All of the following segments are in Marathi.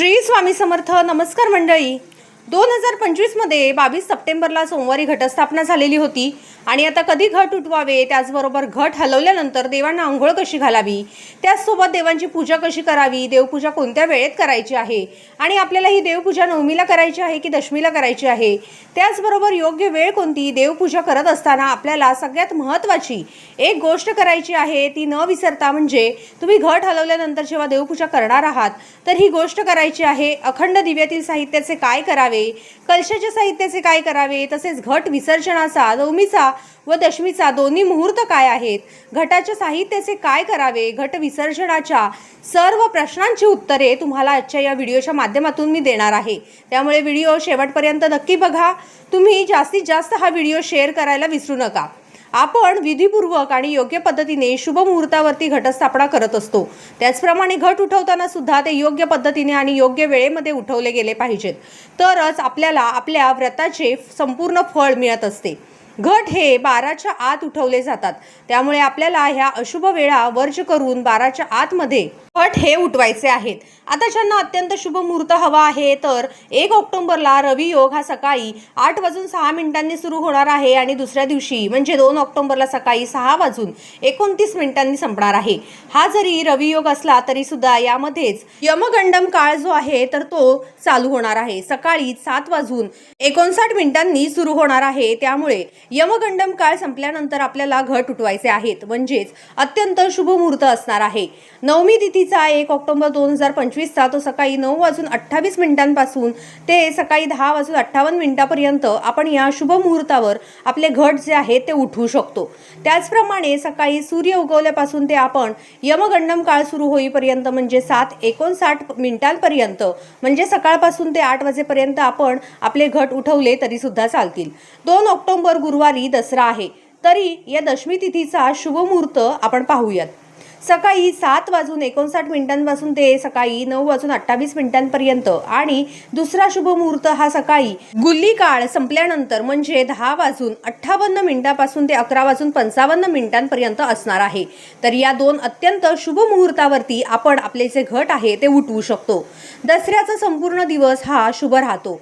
श्री स्वामी समर्थ नमस्कार मंडळी. दोन हजार पंचवीसमध्ये बावीस सप्टेंबरला सोमवारी घटस्थापना झालेली होती. आणि आता कधी घट उठवावे त्याचबरोबर घट हलवल्यानंतर देवांना आंघोळ कशी घालावी त्याचसोबत देवांची पूजा कशी करावी देवपूजा कोणत्या वेळेत करायची आहे आणि आपल्याला ही देवपूजा नवमीला करायची आहे की दशमीला करायची आहे? त्याचबरोबर योग्य वेळ कोणती? देवपूजा करत असताना आपल्याला सगळ्यात महत्त्वाची एक गोष्ट करायची आहे ती न विसरता म्हणजे तुम्ही घट हलवल्यानंतर जेव्हा देवपूजा करणार आहात तर ही गोष्ट करायची आहे अखंड दिव्यातील साहित्याचे काय करावे कलशाच्या साहित्याचे काय करावे तसेच घट विसर्जनाचा नवमीचा व दशमीचा दोन्ही मुहूर्त काय आहेत? घटाच्या साहित्याचे काय करावे? घट विसर्जनाच्या सर्व प्रश्नांची उत्तरे तुम्हाला आजच्या या व्हिडिओच्या माध्यमातून मी देणार आहे. त्यामुळे व्हिडिओ शेवटपर्यंत नक्की बघा. तुम्ही जास्तीत जास्त हा व्हिडिओ शेअर करायला विसरू नका. आपण विधीपूर्वक आणि योग्य पद्धतीने शुभ मुहूर्तावरती घटस्थापना करत असतो. त्याचप्रमाणे घट उठवताना सुद्धा ते योग्य पद्धतीने आणि योग्य वेळेमध्ये उठवले गेले पाहिजेत. तरच आपल्याला आपल्या व्रताचे संपूर्ण फळ मिळत असते. घट हे बाराच्या आत उठवले जातात. त्यामुळे आपल्याला ह्या अशुभ वेळा वर्ज करून बाराच्या आतमध्ये फट हे उठवायचे आहेत. आता ज्यांना अत्यंत शुभ मुहूर्त हवा आहे तर एक ऑक्टोबरला रवी योग हा सकाळी आठ वाजून सहा मिनिटांनी सुरू होणार आहे आणि दुसऱ्या दिवशी म्हणजे दोन ऑक्टोबरला सकाळी सहा वाजून एकोणतीस मिनिटांनी संपणार आहे. हा जरी रवी योग असला तरी सुद्धा यामध्येच यमगंडम काळ जो आहे तर तो चालू होणार आहे. सकाळी सात वाजून एकोणसाठ मिनिटांनी सुरू होणार आहे. त्यामुळे यमगंडम काळ संपल्यानंतर आपल्याला घट उठवायचे आहेत. म्हणजेच अत्यंत शुभ मुहूर्त असणार आहे. नवमी तिथीचा एक ऑक्टोबर दोन हजार पंचवीसचा तो सकाळी नऊ वाजून अठ्ठावीस मिनिटांपासून ते सकाळी दहा वाजून अठ्ठावन्न मिनिटापर्यंत आपण या शुभ मुहूर्तावर आपले घट जे आहे ते उठवू शकतो. त्याचप्रमाणे सकाळी सूर्य उगवल्यापासून ते आपण यमगंडम काळ सुरू होईपर्यंत म्हणजे सात एकोणसाठ मिनिटांपर्यंत म्हणजे सकाळपासून ते आठ वाजेपर्यंत आपण आपले घट उठवले तरी सुद्धा चालतील. दोन ऑक्टोबर गुरुवारी दसरा आहे. तरी या दशमी तिथीचा शुभ मुहूर्त आपण पाहूयात. सकाळी सात वाजून एकोणसाठ मिनिटांपासून ते सकाळी नऊ वाजून अठ्ठावीस मिनिटांपर्यंत. आणि दुसरा शुभ मुहूर्त हा सकाळी गुल्ली काळ संपल्यानंतर म्हणजे दहा वाजून अठ्ठावन्न मिनिटापासून ते अकरा वाजून पंचावन्न मिनिटांपर्यंत असणार आहे. तर या दोन अत्यंत शुभ मुहूर्तावरती आपण आपले जे घट आहे ते उठवू शकतो. दसऱ्याचा संपूर्ण दिवस हा शुभ राहतो.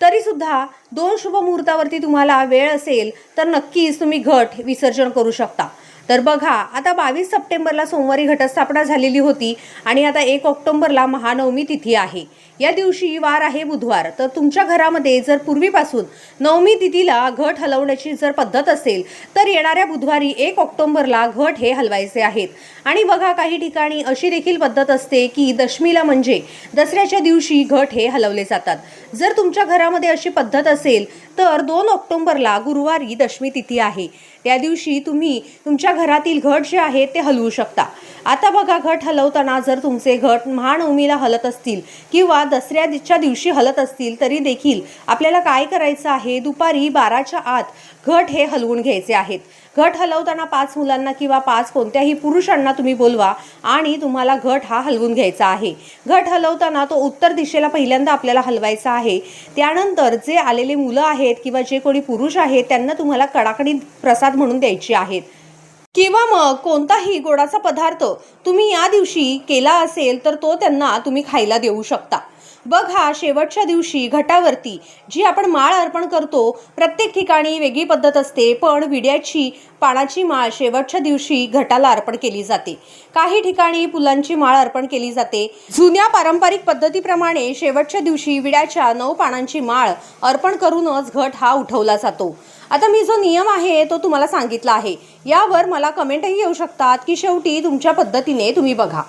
तरीसुद्धा दोन शुभ मुहूर्तावरती तुम्हाला वेळ असेल तर नक्कीच तुम्ही घट विसर्जन करू शकता. तर बघा आता बावीस सप्टेंबरला सोमवारी घटस्थापना झालेली होती आणि आता एक ऑक्टोंबरला महानवमी तिथी आहे. या दिवशी वार आहे बुधवार. तर तुमच्या घरामध्ये जर पूर्वीपासून नवमी तिथीला घट हलवण्याची जर पद्धत असेल तर येणाऱ्या बुधवारी एक ऑक्टोंबरला घट हे हलवायचे आहेत. आणि बघा काही ठिकाणी अशी देखील पद्धत असते की दशमीला म्हणजे दसऱ्याच्या दिवशी घट हे हलवले जातात. जर तुमच्या घरामध्ये अशी पद्धत असेल तर दोन ऑक्टोंबरला गुरुवारी दशमी तिथी आहे. त्या दिवशी तुम्ही तुमच्या घरातील घट जे आहे ते हलवू शकता. आता बघा घट हलवताना जर तुमचे घट महानवमीला हलत असतील किंवा दसऱ्याच्या दिवशी हलत असतील तरी देखील आपल्याला काय करायचं आहे? दुपारी बाराच्या आत घट हे हलवून घ्यायचे आहेत. घट हलवताना पाच मुलांना किंवा पाच कोणत्याही पुरुषांना तुम्ही बोलवा आणि तुम्हाला घट हा हलवून घ्यायचा आहे. घट हलवताना तो उत्तर दिशेला पहिल्यांदा आपल्याला हलवायचा आहे. त्यानंतर जे आलेले मुलं आहेत किंवा जे कोणी पुरुष आहेत त्यांना तुम्हाला कडाकडी प्रसाद म्हणून द्यायचे आहेत. किंवा मग कोणताही गोडाचा पदार्थ तुम्ही या दिवशी केला असेल तर तो त्यांना तुम्ही खायला देऊ शकता. बघा शेवटच्या दिवशी घटावरती जी आपण माळ अर्पण करतो प्रत्येक ठिकाणी वेगळी पद्धत असते पण विड्याची पानाची माळ शेवटच्या दिवशी घटाला अर्पण केली जाते. काही ठिकाणी फुलांची माळ अर्पण केली जाते. जुन्या पारंपरिक पद्धतीप्रमाणे शेवटच्या दिवशी विड्याच्या नऊ पानांची माळ अर्पण करूनच घट हा उठवला जातो. आता मी जो नियम आहे तो तुम्हाला सांगितला आहे. यावर मला कमेंटही येऊ शकतात की शेवटी तुमच्या पद्धतीने तुम्ही बघा.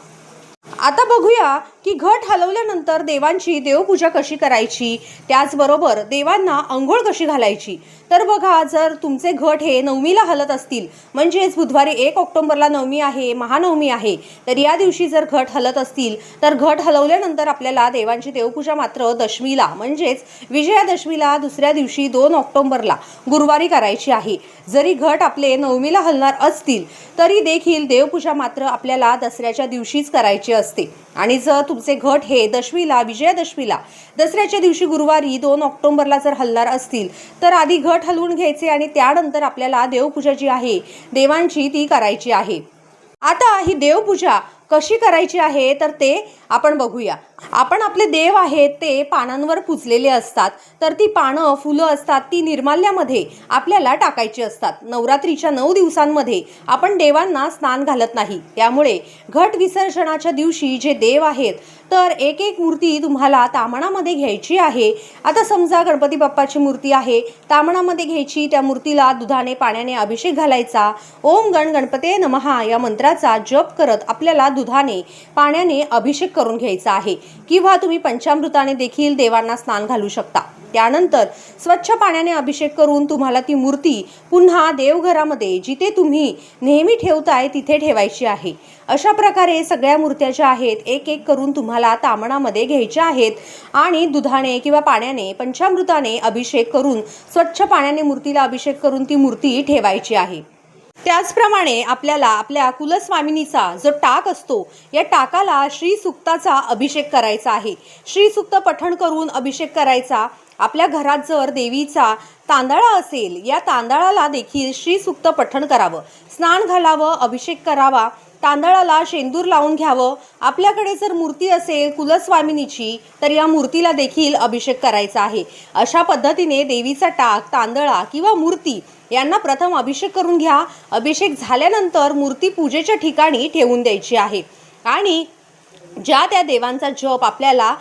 आता बघूया की घट हलवल्यानंतर देवांची देवपूजा कशी करायची? त्याचबरोबर देवांना अंघोळ कशी घालायची? तर बघा जर तुमचे घट हे नवमीला हलत असतील म्हणजेच बुधवारी एक ऑक्टोबरला नवमी आहे महानवमी आहे तर या दिवशी जर घट हलत असतील तर घट हलवल्यानंतर आपल्याला देवांची देवपूजा मात्र दशमीला म्हणजेच विजयादशमीला दुसऱ्या दिवशी दोन ऑक्टोबरला गुरुवारी करायची आहे. जरी घट आपले नवमीला हलणार असतील तरी देखील देवपूजा मात्र आपल्याला दसऱ्याच्या दिवशीच करायची असते. आणि जर तुमचे घट हे दशमीला विजयादशमीला. दसऱ्याच्या दिवशी गुरुवारी दोन ऑक्टोबरला जर हलणार असतील तर आधी घट हलवून घ्यायचे आणि त्यानंतर आपल्याला देवपूजा जी आहे देवांची ती करायची आहे. आता ही देवपूजा कशी करायची आहे तर ते आपण बघूया. आपण आपले देव आहेत ते पानांवर पुजलेले असतात. तर ती पानं फुलं असतात ती निर्माल्यामध्ये आपल्याला टाकायची असतात. नवरात्रीच्या नऊ दिवसांमध्ये आपण देवांना स्नान घालत नाही. त्यामुळे घट विसर्जनाच्या दिवशी जे देव आहेत तर एक एक मूर्ती तुम्हाला तामणामध्ये घ्यायची आहे. आता समजा गणपती बाप्पाची मूर्ती आहे. तामणामध्ये घ्यायची त्या मूर्तीला दुधाने पाण्याने अभिषेक घालायचा. ओम गण गणपते नमहा या मंत्राचा जप करत आपल्याला दुधाने पाण्याने अभिषेक करून घ्यायचा आहे. किंवा तुम्ही पंचामृताने देखील देवांना स्नान घालू शकता. त्यानंतर स्वच्छ पाण्याने अभिषेक करून तुम्हाला ती मूर्ती पुन्हा देवघरामध्ये जिथे तुम्ही नेहमी ठेवताय तिथे ठेवायची आहे. अशा प्रकारे सगळ्या मूर्त्या ज्या आहेत एक एक करून तुम्हाला तामणामध्ये घ्यायच्या आहेत आणि दुधाने किंवा पाण्याने पंचामृताने अभिषेक करून स्वच्छ पाण्याने मूर्तीला अभिषेक करून ती मूर्ती ठेवायची आहे. त्याचप्रमाणे आपल्याला आपल्या कुलस्वामिनीचा जो टाक असतो या टाकाला श्री सुक्ताचा अभिषेक करायचा आहे. श्री सुक्त पठण करून अभिषेक करायचा. आपल्या घरात जर देवीचा तांदळा असेल या तांदळाला देखील श्री सुक्त पठण करावं. स्नान घालावं अभिषेक करावा. तांदळाला शेंदूर लावून घ्यावं. आपल्याकडे जर मूर्ती असेल कुलस्वामिनीची तर या मूर्तीला देखील अभिषेक करायचा आहे. अशा पद्धतीने देवीचा टाक तांदळा किंवा मूर्ती यांना प्रथम अभिषेक करून घ्या. अभिषेक झाल्यानंतर मूर्ती पूजेच्या ठिकाणी ठेवून द्यायची आहे. आणि ज्या त्या देवांचा जप आपल्याला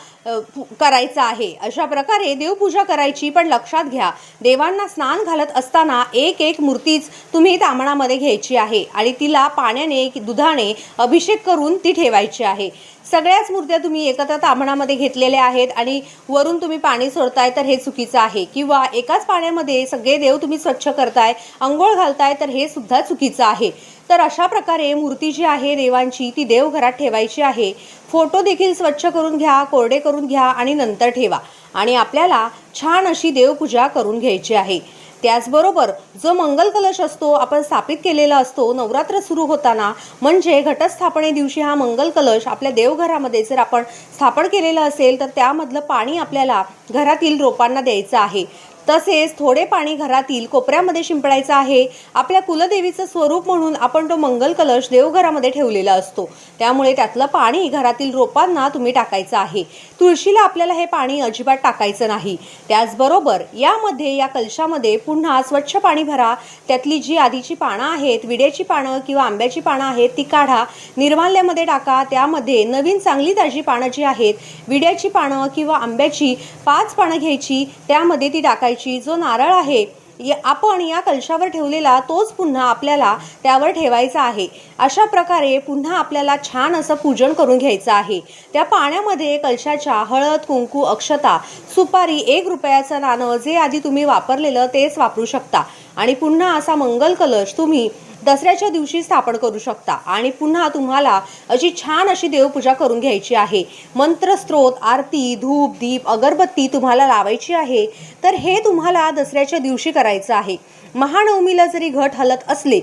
करायचा आहे अशा प्रकारे देवपूजा करायची पण लक्षात घ्या. देवांना स्नान घालत असताना एक एक मूर्तीच तुम्ही तामणामध्ये घ्यायची आहे आणि तिला पाण्याने दुधाने अभिषेक करून ती ठेवायची आहे. सगळ्याच मूर्त्या तुम्ही एकत्र तामणामध्ये घेतलेल्या आहेत आणि वरून तुम्ही पाणी सोडताय तर हे चुकीचं आहे. किंवा एकाच पाण्यामध्ये सगळे देव तुम्ही स्वच्छ करताय अंघोळ घालताय तर हे सुद्धा चुकीचं आहे. तर अशा प्रकारे मूर्ती जी आहे देवांची ती देवघरात ठेवायची आहे. फोटो देखील स्वच्छ करून घ्या कोरडे करून घ्या आणि नंतर ठेवा. आणि आपल्याला छान अशी देवपूजा करून घ्यायची आहे. त्याचबरोबर जो मंगल कलश असतो आपण स्थापित केलेला असतो नवरात्र सुरू होताना म्हणजे घटस्थापने दिवशी हा मंगल कलश आपल्या देवघरामध्ये जर आपण स्थापन केलेलं असेल तर त्यामधलं पाणी आपल्याला घरातील रोपांना द्यायचं आहे. तसेच थोडे पाणी घरातील कोपऱ्यामध्ये शिंपडायचं आहे. आपल्या कुलदेवीचं स्वरूप म्हणून आपण तो मंगल कलश देवघरामध्ये ठेवलेला असतो. त्यामुळे त्यातलं पाणी घरातील रोपांना तुम्ही टाकायचं आहे. तुळशीला आपल्याला हे पाणी अजिबात टाकायचं नाही. त्याचबरोबर यामध्ये या कलशामध्ये पुन्हा स्वच्छ पाणी भरा. त्यातली जी आधीची पानं आहेत विड्याची पानं किंवा आंब्याची पानं आहेत ती काढा. निर्माल्यामध्ये टाका. त्यामध्ये नवीन चांगली ताजी पानं जी आहेत विड्याची पानं किंवा आंब्याची पाच पानं घ्यायची त्यामध्ये ती टाकायची. जो नारळ आहे या- आपण या कलशावर ठेवलेला तोच पुन्हा आपल्याला त्यावर ठेवायचा आहे. अशा प्रकारे पुन्हा आपल्याला छान असं पूजन करून घ्यायचं आहे. त्या पाण्यामध्ये कलशाच्या हळद कुंकू अक्षता सुपारी एक रुपयाचं नाणं जे आधी तुम्ही वापरलेलं तेच वापरू शकता. आणि पुन्हा असा मंगल कलश तुम्ही दसऱ्याच्या दिवशी स्थापन करू शकता. आणि पुन्हा तुम्हाला अशी छान अशी देवपूजा करून घ्यायची आहे. मंत्रस्त्रोत आरती धूप दीप अगरबत्ती तुम्हाला लावायची आहे. तर हे तुम्हाला दसऱ्याच्या दिवशी करायचं आहे. महानवमीला जरी घट हलत असले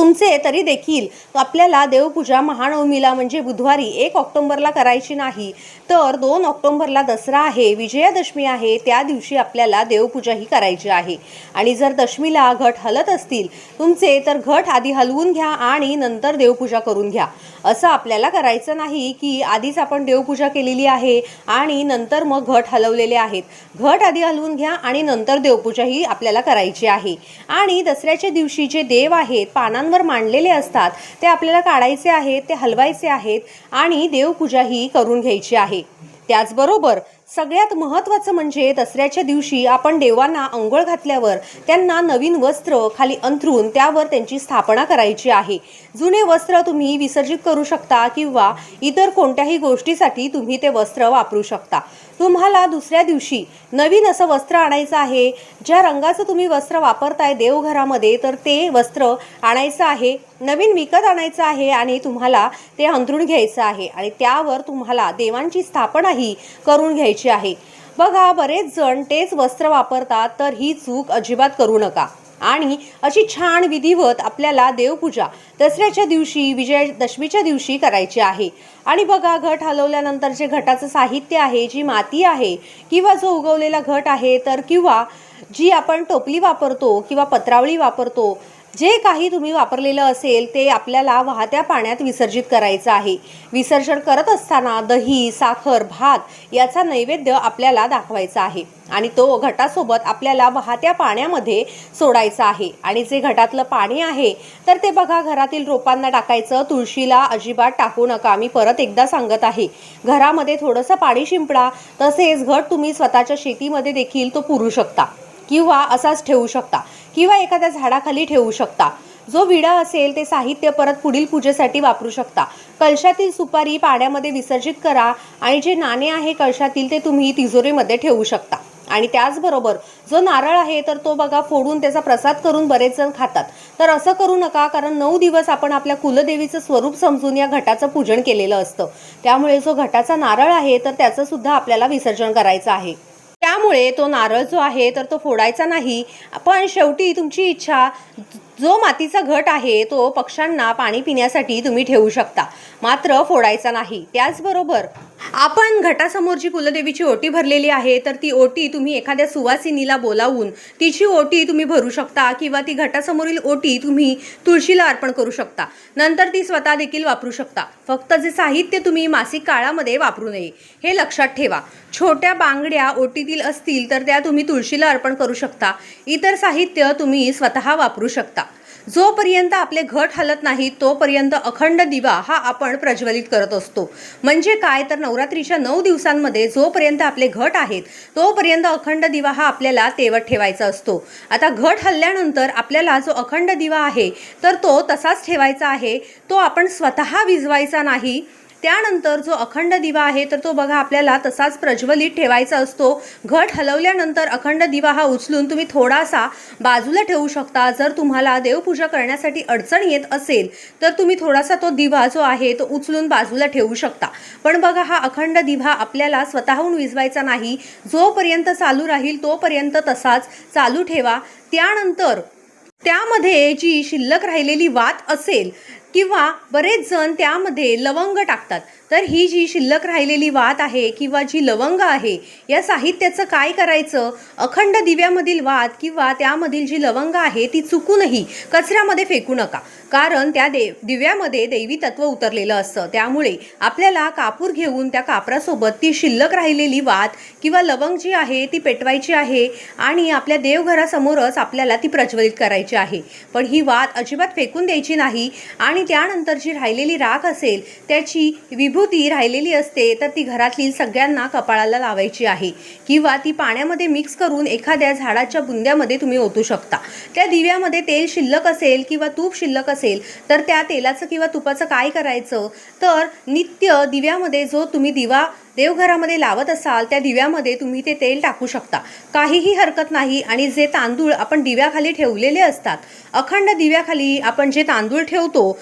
तुमचे तरी देखील. आपल्याला देवपूजा महानवमीला म्हणजे बुधवारी एक ऑक्टोंबरला करायची नाही. तर दोन ऑक्टोंबरला दसरा आहे विजयादशमी आहे त्या दिवशी आपल्याला देवपूजा ही करायची आहे. आणि जर दशमीला घट हलत असतील तुमचे तर घट आधी हलवून घ्या आणि नंतर देवपूजा करून घ्या. असं आपल्याला करायचं नाही की आधीच आपण देवपूजा केलेली आहे आणि नंतर मग घट हलवलेले आहेत. घट आधी हलवून घ्या आणि नंतर देवपूजा ही आपल्याला करायची आहे. आणि दसऱ्याच्या दिवशी जे देव आहेत पानांवर मांडलेले असतात ते आपल्याला काढायचे आहेत ते हलवायचे आहेत आणि देवपूजा ही करून घ्यायची आहे. त्याचबरोबर सगळ्यात महत्त्वाचं म्हणजे दसऱ्याच्या दिवशी आपण देवांना अंघोळ घातल्यावर त्यांना नवीन वस्त्र खाली अंथरून त्यावर त्यांची स्थापना करायची आहे. जुने वस्त्र तुम्ही विसर्जित करू शकता किंवा इतर कोणत्याही गोष्टीसाठी तुम्ही ते वस्त्र वापरू शकता. तुम्हाला दुसऱ्या दिवशी नवीन असं वस्त्र आणायचं आहे. ज्या रंगाचं तुम्ही वस्त्र वापरताय देवघरामध्ये तर ते वस्त्र आणायचं आहे. नवीन विकत आणायचं आहे आणि तुम्हाला ते अंथरून घ्यायचं आहे आणि त्यावर तुम्हाला देवांची स्थापनाही करून घ्यायची आहे. बघा बरेच जण तेच वस्त्र वापरतात तर ही चूक अजिबात करू नका. आणि अशी छान विधिवत आपल्याला देवपूजा दसऱ्याच्या दिवशी विजयादशमीच्या दिवशी करायची आहे. आणि बघा घट हलवल्यानंतर जे घटाचं साहित्य आहे जी माती आहे किंवा जो उगवलेला घट आहे तर किंवा जी आपण टोपली वापरतो किंवा पत्रावळी वापरतो जे काही तुम्ही वापरलेलं असेल ते आपल्याला वाहत्या पाण्यात विसर्जित करायचं आहे. विसर्जन करत असताना दही साखर भात याचा नैवेद्य आपल्याला दाखवायचा आहे आणि तो घटासोबत आपल्याला वाहत्या पाण्यामध्ये सोडायचा आहे. आणि जे घटातलं पाणी आहे तर ते बघा घरातील रोपांना टाकायचं तुळशीला अजिबात टाकू नका. मी परत एकदा सांगत आहे घरामध्ये थोडंसं पाणी शिंपडा तसेच घट तुम्ही स्वतःच्या शेतीमध्ये देखील तो पुरू शकता. किंवा असाच ठेवू शकता. किंवा एखाद्या झाडाखाली ठेवू शकता. जो विडा असेल ते साहित्य परत पुढील पूजेसाठी वापरू शकता. कलशातील सुपारी पाण्यामध्ये विसर्जित करा आणि जे नाणे आहे कलशातील ते तुम्ही तिजोरीमध्ये ठेवू शकता. आणि त्याचबरोबर जो नारळ आहे तर तो बघा फोडून त्याचा प्रसाद करून बरेच जण खातात. तर असं करू नका कारण नऊ दिवस आपण आपल्या कुलदेवीचं स्वरूप समजून या घटाचं पूजन केलेलं असतं. त्यामुळे जो घटाचा नारळ आहे तर त्याचं सुद्धा आपल्याला विसर्जन करायचं आहे. त्यामुळे तो नारळ जो आहे तर तो फोडायचा नाही. पण शेवटी तुमची इच्छा जो मातीचा घट आहे तो पक्ष्यांना पाणी पिण्यासाठी तुम्ही ठेवू शकता. मात्र फोडायचा नाही. त्याचबरोबर आपण घटासमोरची कुलदेवीची ओटी भरलेली आहे तर ती ओटी तुम्ही एखाद्या सुवासिनीला बोलावून तिची ओटी तुम्ही भरू शकता किंवा ती घटासमोरील ओटी तुम्ही तुळशीला अर्पण करू शकता. नंतर ती स्वतः देखील वापरू शकता. फक्त जे साहित्य तुम्ही मासिक काळामध्ये वापरू नये हे लक्षात ठेवा. छोट्या बांगड्या ओटीतील असतील तर त्या तुम्ही तुळशीला अर्पण करू शकता. इतर साहित्य तुम्ही स्वतः वापरू शकता. जोपर्यंत आपले घट हलत नाही तोपर्यंत अखंड दिवा हा आपण प्रज्वलित करत असतो. म्हणजे काय? तर नवरात्रीच्या नऊ दिवसांमध्ये जोपर्यंत आपले घट आहेत तोपर्यंत अखंड दिवा हा आपल्याला तेवत ठेवायचा असतो. आता घट हल्ल्यानंतर आपल्याला जो अखंड दिवा आहे तर तो तसाच ठेवायचा आहे. तो आपण स्वतः विजवायचा नाही. त्यानंतर जो अखंड दिवा आहे तर तो बघा आपल्याला तसाच प्रज्वलित ठेवायचा असतो. घट हलवल्यानंतर अखंड दिवा हा उचलून तुम्ही थोडासा बाजूला ठेवू शकता. जर तुम्हाला देवपूजा करण्यासाठी अडचण येत असेल तर तुम्ही थोडासा तो दिवा जो आहे तो उचलून बाजूला ठेवू शकता. पण बघा हा अखंड दिवा आपल्याला स्वतःहून विजवायचा नाही. जोपर्यंत चालू राहील तोपर्यंत तसाच चालू ठेवा. त्यानंतर त्यामध्ये जी शिल्लक राहिलेली वात असेल किंवा बरेच जण त्यामध्ये लवंग टाकतात. तर ही जी शिल्लक राहिलेली वात आहे किंवा जी लवंग आहे या साहित्याचं काय करायचं? अखंड दिव्यामधील वात किंवा त्यामधील जी लवंग आहे ती चुकूनही कचऱ्यामध्ये फेकू नका. कारण त्या देव दिव्यामध्ये दैवी तत्व उतरलेलं असतं. त्यामुळे आपल्याला कापूर घेऊन त्या कापरासोबत ती शिल्लक राहिलेली वात किंवा लवंग जी आहे ती पेटवायची आहे आणि आपल्या देवघरासमोरच आपल्याला ती प्रज्वलित करायची आहे. पण ही वात अजिबात फेकून द्यायची नाही आणि त्यानंतर जी राहिलेली राख असेल त्याची विभूती राहिलेली असते तर ती घरातील सगळ्यांना कपाळाला लावायची आहे. किंवा ती पाण्यामध्ये मिक्स करून एखाद्या झाडाच्या बुंद्यामध्ये तुम्ही ओतू शकता. त्या दिव्यामध्ये तेल शिल्लक असेल किंवा तूप शिल्लक असेल तर त्या तेलाचं किंवा तुपाचं काय करायचं? तर नित्य दिव्यामध्ये जो तुम्ही दिवा देवघरामध्ये लावत असाल त्या दिव्यामध्ये तुम्ही ते तेल टाकू शकता. काहीही हरकत नाही आणि जे तांदूळ आपण दिव्याखाली ठेवलेले असतात अखंड दिव्याखाली आपण जे तांदूळ ठेवतो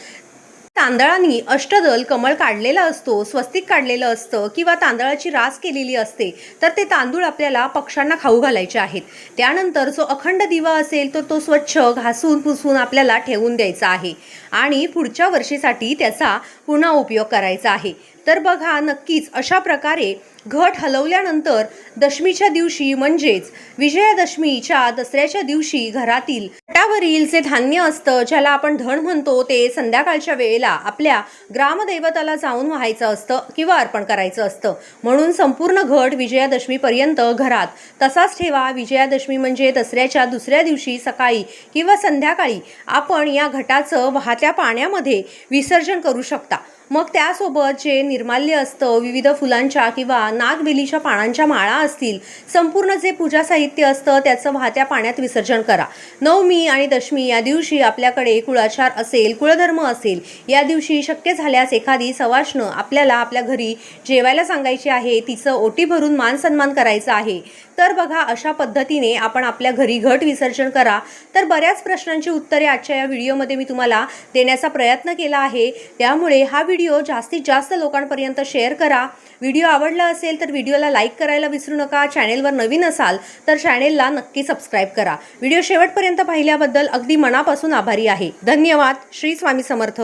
तांदळांनी अष्टदल कमळ काढलेला असतो स्वस्तिक काढलेलं असतं किंवा तांदळाची रास केलेली असते तर ते तांदूळ आपल्याला पक्ष्यांना खाऊ घालायचे आहेत. त्यानंतर जो अखंड दिवा असेल तर तो स्वच्छ घासून पुसून आपल्याला ठेवून द्यायचा आहे. आणि पुढच्या वर्षीसाठी त्याचा पुन्हा उपयोग करायचा आहे. तर बघा नक्कीच अशा प्रकारे घट हलवल्यानंतर दशमीच्या दिवशी म्हणजेच विजयादशमीच्या दसऱ्याच्या दिवशी घरातील घटावरील जे धान्य असतं ज्याला आपण धन म्हणतो ते संध्याकाळच्या वेळेला आपल्या ग्रामदैवताला जाऊन व्हायचं असतं किंवा अर्पण करायचं असतं. म्हणून संपूर्ण घट विजयादशमीपर्यंत घरात तसाच ठेवा. विजयादशमी म्हणजे दसऱ्याच्या दुसऱ्या दिवशी सकाळी किंवा संध्याकाळी आपण या घटाचं वाहत्या पाण्यामध्ये विसर्जन करू शकता. मग त्यासोबत जे निर्माल्य असतं विविध फुलांच्या किंवा नागवेलीच्या पानांच्या माळा असतील संपूर्ण जे पूजा साहित्य असतं त्याचं वाहत्या पाण्यात विसर्जन करा. नवमी आणि दशमी या दिवशी आपल्याकडे कुळाचार असेल कुळधर्म असेल या दिवशी शक्य झाल्यास एखादी सवाष्ण आपल्याला आपल्या घरी जेवायला सांगायची आहे तिचं ओटी भरून मान सन्मान करायचा आहे. तर बघा अशा पद्धतीने आपण आपल्या घरी घट विसर्जन करा. तर बऱ्याच प्रश्नांची उत्तरे आजच्या या व्हिडिओमध्ये मी तुम्हाला देण्याचा प्रयत्न केला आहे. त्यामुळे हा व्हिडिओ व्हिडिओ जास्तीत जास्त लोकांपर्यंत शेअर करा. व्हिडिओ आवडला असेल तर व्हिडिओला लाईक करायला विसरू नका. चॅनेलवर नवीन असाल तर चॅनेलला नक्की सबस्क्राईब करा. व्हिडिओ शेवटपर्यंत पाहिल्याबद्दल अगदी मनापासून आभारी आहे. धन्यवाद. श्री स्वामी समर्थ.